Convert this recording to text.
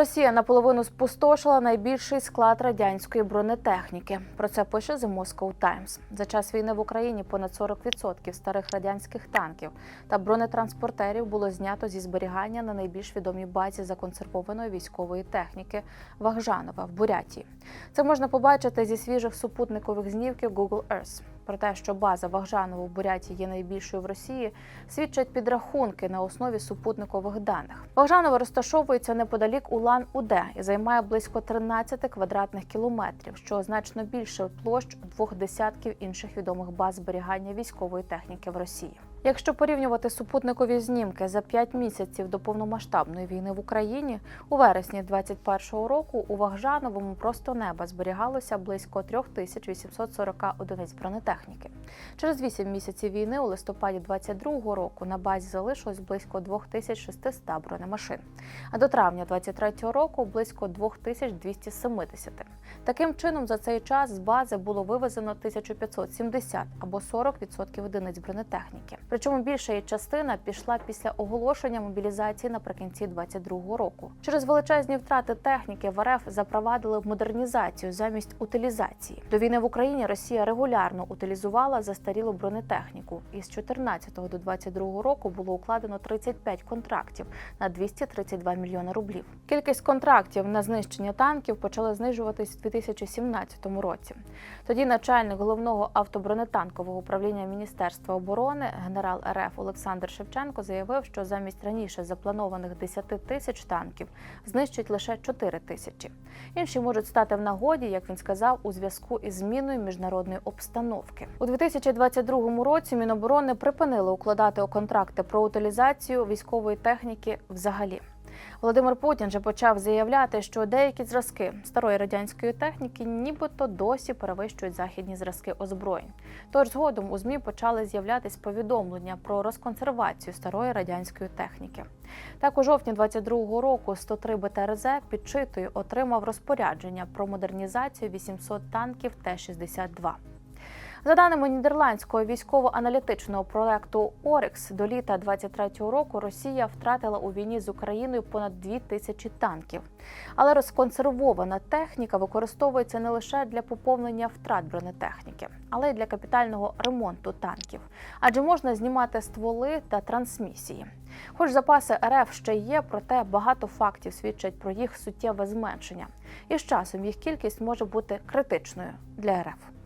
Росія наполовину спустошила найбільший склад радянської бронетехніки. Про це пише The Moscow Times. За час війни в Україні понад 40% старих радянських танків та бронетранспортерів було знято зі зберігання на найбільш відомій базі законсервованої військової техніки Вагжанова в Бурятії. Це можна побачити зі свіжих супутникових знімків Google Earth. Про те, що база Вагжанова в Буряті є найбільшою в Росії, свідчать підрахунки на основі супутникових даних. Вагжанова розташовується неподалік Улан-Уде і займає близько 13 квадратних кілометрів, що значно більше площ двох десятків інших відомих баз зберігання військової техніки в Росії. Якщо порівнювати супутникові знімки за 5 місяців до повномасштабної війни в Україні, у вересні 2021 року у Вагжановому просто неба зберігалося близько 3840 одиниць бронетехніки. Через 8 місяців війни у листопаді 2022 року на базі залишилось близько 2600 бронемашин, а до травня 2023 року близько 2270. Таким чином, за цей час з бази було вивезено 1570 або 40% одиниць бронетехніки. Причому більша її частина пішла після оголошення мобілізації наприкінці 2022 року. Через величезні втрати техніки в РФ запровадили модернізацію замість утилізації. До війни в Україні Росія регулярно утилізувала застарілу бронетехніку. І з 14 до 22 року було укладено 35 контрактів на 232 мільйони рублів. Кількість контрактів на знищення танків почали знижуватись у 2017 році. Тоді начальник головного автобронетанкового управління Міністерства оборони генерал РФ Олександр Шевченко заявив, що замість раніше запланованих 10 тисяч танків знищить лише 4 тисячі. Інші можуть стати в нагоді, як він сказав, у зв'язку із зміною міжнародної обстановки. У 2022 році Міноборони припинили укладати контракти про утилізацію військової техніки взагалі. Володимир Путін вже почав заявляти, що деякі зразки старої радянської техніки нібито досі перевищують західні зразки озброєнь. Тож згодом у змі почали з'являтись повідомлення про розконсервацію старої радянської техніки. Так, у жовтні 22-го року 103 БТРЗ підчитою отримав розпорядження про модернізацію 800 танків Т-62. За даними нідерландського військово-аналітичного проекту Орекс, до літа 23-го року Росія втратила у війні з Україною понад 2 тисячі танків. Але розконсервована техніка використовується не лише для поповнення втрат бронетехніки, але й для капітального ремонту танків, адже можна знімати стволи та трансмісії. Хоч запаси РФ ще є, проте багато фактів свідчать про їх суттєве зменшення, і з часом їх кількість може бути критичною для РФ.